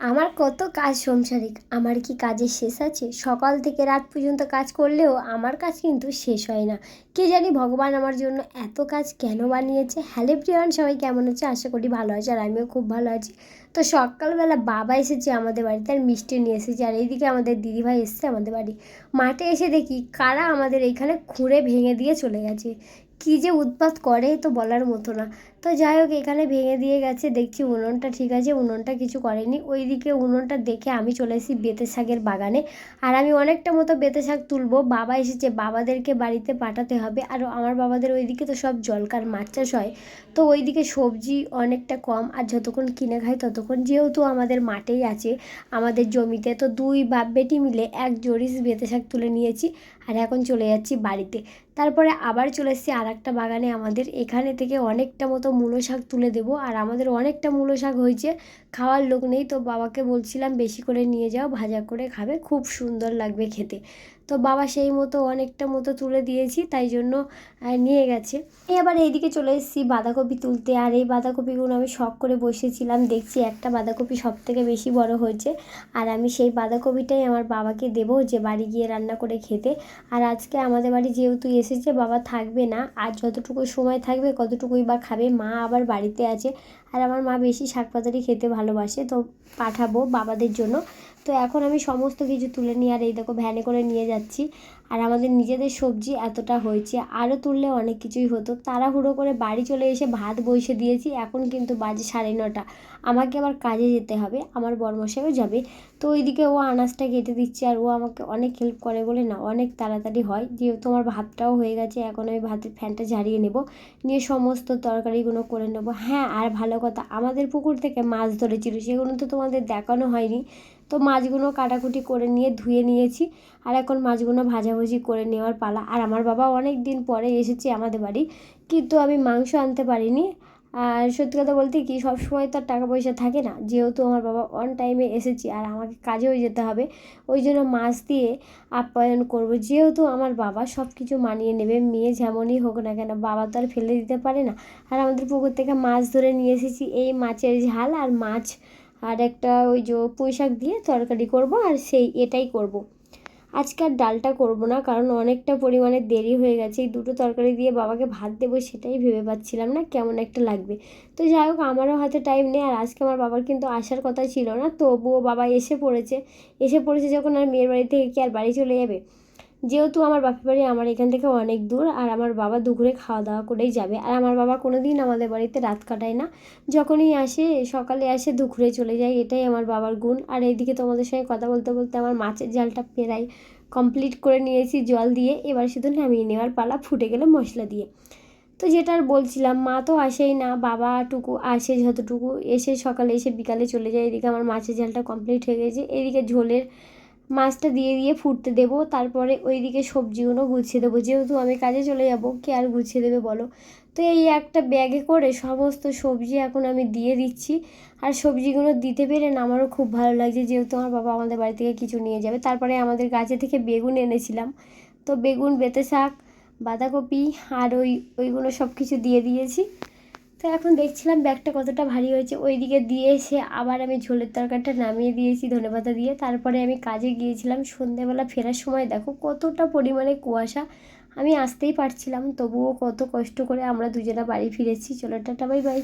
আমার কত কাজ সংসারিক, আমার কি কাজের শেষ আছে? সকাল থেকে রাত পর্যন্ত কাজ করলেও আমার কাজ কিন্তু শেষ হয় না। কে জানি ভগবান আমার জন্য এত কাজ কেন বানিয়েছে? হ্যালো প্রিয়ান, সবাই কেমন হচ্ছে আশা করি ভালো আছে আর আমিও খুব ভালো আছি। তো সকালবেলা বাবা এসেছে আমাদের বাড়িতে, আর মিষ্টি নিয়ে এসেছে। আর এইদিকে আমাদের দিদিভাই এসেছে আমাদের বাড়ি। মাঠে এসে দেখি কারা আমাদের এইখানে খুঁড়ে ভেঙে দিয়ে চলে গেছে। কী যে উৎপাত করে তো বলার মতো না। তো যাই হোক, এখানে ভেঙে দিয়ে গেছে। দেখছি উনুনটা ঠিক আছে, উনুনটা কিছু করেনি। ওইদিকে উনুনটা দেখে আমি চলে এসেছি বেতে শাকের বাগানে। আর আমি অনেকটা মতো বেতে শাক তুলবো। বাবা এসেছে, বাবাদেরকে বাড়িতে পাঠাতে হবে। আর আমার বাবাদের ওইদিকে তো সব জলকার মাছ চাষ হয়। তো ওইদিকে সবজি অনেকটা কম, আর যতক্ষণ কিনে খাই ততক্ষণ যেহেতু আমাদের মাঠেই আছে, আমাদের জমিতে তো দুই বাপ বেটি মিলে এক জোড়ি বেতে শাক তুলে নিয়েছি। আর এখন চলে যাচ্ছি বাড়িতে। তারপরে আবার চলে এসেছি আর একটা বাগানে আমাদের। এখানে থেকে অনেকটা মতো মূলো শাক তুলে দেবো। আর আমাদের অনেকটা মূলো শাক হয়েছে, খাওয়ার লোক নেই। তো বাবাকে বলছিলাম, বেশি করে নিয়ে যাও, ভাজা করে খাবে, খুব সুন্দর লাগবে খেতে। তো বাবা সেই মতো অনেকটা মতো তুলে দিয়েছি, তাই জন্য নিয়ে গেছে। এবার এইদিকে চলে এসেছি বাঁধাকপি তুলতে। আর এই বাঁধাকপিগুলো আমি শখ করে বসেছিলাম। দেখছি একটা বাঁধাকপি সব থেকে বেশি বড় হয়েছে। আর আমি সেই বাঁধাকপিটাই আমার বাবাকে দেবো যে বাড়ি গিয়ে রান্না করে খেতে। আর আজকে আমাদের বাড়ি যেহেতু এসেছে, বাবা থাকবে না। আর যতটুকু সময় থাকবে, কতটুকুই বা খাবে, মা আবার বাড়িতে আছে। আর আমার মা বেশি শাক খেতে ভালোবাসে, তো পাঠাবো বাবাদের জন্য। তো এখন আমি সমস্ত কিছু তুলে নিয়ে আর এই দেখো ভ্যানে করে নিয়ে যাচ্ছি। আর আমাদের নিজেদের সবজি এতটা হয়েছে। আরও তুললে অনেক কিছুই হতো। তাড়াহুড়ো করে বাড়ি চলে এসে ভাত বসে দিয়েছি। এখন কিন্তু বাজে সাড়ে নটা। আমাকে আবার কাজে যেতে হবে। আমার বর্মশাইও যাবে। তো ওইদিকে ও আনাজটা কেটে দিচ্ছে আর ও আমাকে অনেক হেল্প করে বলে না, অনেক তাড়াতাড়ি হয়। যেহেতু আমার ভাতটাও হয়ে গেছে, এখন আমি ভাতের ফ্যানটা ঝাড়িয়ে নেব। নিয়ে সমস্ত তরকারিগুলো করে নেব। হ্যাঁ আর ভালো কথা, আমাদের পুকুর থেকে মাছ ধরেছিল, সেগুলো তো তোমাদের দেখানো হয়নি। তো মাছগুলো কাটাকুটি করে নিয়ে ধুয়ে নিয়েছি। আর এখন মাছগুলো ভাজাভুজি করে নেওয়ার পালা। আর আমার বাবা অনেক দিন পরে এসেছে আমাদের বাড়ি, কিন্তু আমি মাংস আনতে পারিনি। আর সত্যি কথা বলতে কি সব সময় তো আর টাকা পয়সা থাকে না। যেহেতু আমার বাবা অন টাইমে এসেছি আর আমাকে কাজেও যেতে হবে, ওই জন্য মাছ দিয়ে আপ্যায়ন করব। যেহেতু আমার বাবা সব কিছু মানিয়ে নেবে, মেয়ে যেমনই হোক না কেন, বাবা তো আর ফেলে দিতে পারে না। আর আমাদের পুকুর থেকে মাছ ধরে নিয়ে এসেছি। এই মাছের ঝাল আর মাছ আর একটা ওই যে পুঁই শাক দিয়ে তরকারি করব আর সেই এটাই করব। আজকে আর ডালটা করব না, কারণ অনেকটা পরিমাণে দেরি হয়ে গেছে। এই দুটো তরকারি দিয়ে বাবাকে ভাত দেবো সেটাই ভেবে পাচ্ছিলাম না কেমন একটা লাগবে। তো যাই হোক, আমারও হাতে টাইম নেই আর আজকে আমার বাবার কিন্তু আসার কথা ছিল না, তবুও বাবা এসে পড়েছে। এসে পড়েছে যখন আর মেয়ের বাড়ি থেকে কি আর বাড়ি চলে যাবে? যেহেতু আমার বাপের বাড়ি আমার এখান থেকে অনেক দূর, আর আমার বাবা দুপুরে খাওয়া দাওয়া করেই যাবে। আর আমার বাবা কোনো দিন আমাদের বাড়িতে রাত কাটায় না। যখনই আসে, সকালে আসে, দুপুরে চলে যায়, এটাই আমার বাবার গুণ। আর এইদিকে তোমাদের সঙ্গে কথা বলতে বলতে আমার মাছের জালটা প্রায় কমপ্লিট করে নিয়েছি জল দিয়ে। এবার শুধু নামিয়ে নেওয়ার পালা ফুটে গেলে মশলা দিয়ে। তো যেটা আর বলছিলাম, মা তো আসেই না, বাবাটুকু আসে যতটুকু। এসে সকালে এসে বিকালে চলে যায়। এদিকে আমার মাছের ঝালটা কমপ্লিট হয়ে গেছে। এদিকে ঝোলের মাছটা দিয়ে দিয়ে ফুটতে দেবো। তারপরে ওইদিকে সবজিগুলো গুছিয়ে দেবো। যেহেতু আমি কাজে চলে যাব, কে আর গুছিয়ে দেবে বলো? তো এই একটা ব্যাগে করে সমস্ত সবজি এখন আমি দিয়ে দিচ্ছি। আর সবজিগুলো দিতে পেরে না আমারও খুব ভালো লাগছে, যেহেতু আমার বাবা আমাদের বাড়ি থেকে কিছু নিয়ে যাবে। তারপরে আমাদের গাছে থেকে বেগুন এনেছিলাম। তো বেগুন বেতে শাক বাঁধাকপি আর ওই, ওইগুলো সব কিছু দিয়ে দিয়েছি। তো এখন দেখছিলাম ব্যাগটা কতটা ভারী হয়েছে। ওই দিকে দিয়ে এসে আবার আমি ঝোলের তরকারিটা নামিয়ে দিয়েছি ধনেপাতা দিয়ে। তারপরে আমি কাজে গিয়েছিলাম সন্ধেবেলা ফেরার সময়। দেখো কতটা পরিমাণে কুয়াশা। আমি আসতেই পারছিলাম, তবুও কত কষ্ট করে আমরা দুজনা বাড়ি ফিরেছি। চলো টাটা, বাই বাই।